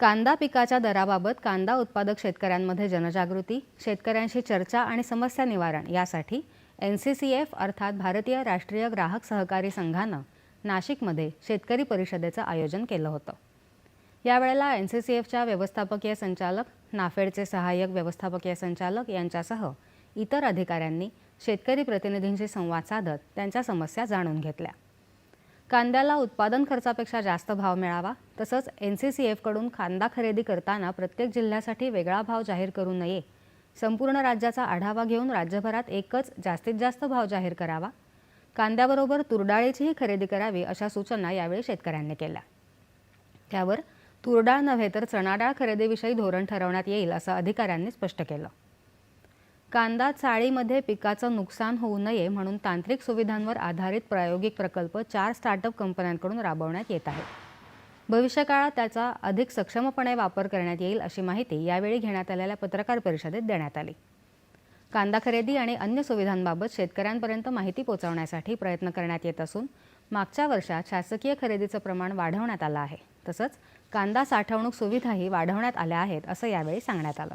कांदा पिकाच्या दराबाबत कांदा उत्पादक शेतकऱ्यांमध्ये जनजागृती शेतकऱ्यांशी चर्चा आणि समस्या निवारण यासाठी एन सी सी एफ अर्थात भारतीय राष्ट्रीय ग्राहक सहकारी संघानं नाशिकमध्ये शेतकरी परिषदेचं आयोजन केलं होतं. यावेळेला एन सी सी एफच्या व्यवस्थापकीय संचालक नाफेडचे सहाय्यक व्यवस्थापकीय संचालक यांच्यासह इतर अधिकाऱ्यांनी शेतकरी प्रतिनिधींशी संवाद साधत त्यांच्या समस्या जाणून घेतल्या. कांद्याला उत्पादन खर्चापेक्षा जास्त भाव मिळावा तसंच एन सी सी एफकडून कांदा खरेदी करताना प्रत्येक जिल्ह्यासाठी वेगळा भाव जाहीर करू नये. संपूर्ण राज्याचा आढावा घेऊन राज्यभरात एकच जास्तीत जास्त भाव जाहीर करावा. कांद्याबरोबर तुरडाळीचीही खरेदी करावी अशा सूचना यावेळी शेतकऱ्यांनी केल्या. त्यावर तुरडाळ नव्हे तर चणाडाळ खरेदीविषयी धोरण ठरवण्यात येईल असं अधिकाऱ्यांनी स्पष्ट केलं. कांदा चाळीमध्ये पिकाचं नुकसान होऊ नये म्हणून तांत्रिक सुविधांवर आधारित प्रायोगिक प्रकल्प चार स्टार्टअप कंपन्यांकडून राबवण्यात येत आहे भविष्यकाळात त्याचा अधिक सक्षमपणे वापर करण्यात येईल अशी माहिती यावेळी घेण्यात आलेल्या पत्रकार परिषदेत देण्यात आली. कांदा खरेदी आणि अन्य सुविधांबाबत शेतकऱ्यांपर्यंत माहिती पोहोचवण्यासाठी प्रयत्न करण्यात येत असून मागच्या वर्षात शासकीय खरेदीचं प्रमाण वाढवण्यात आलं आहे. तसंच कांदा साठवणूक सुविधाही वाढवण्यात आल्या आहेत असं यावेळी सांगण्यात आलं.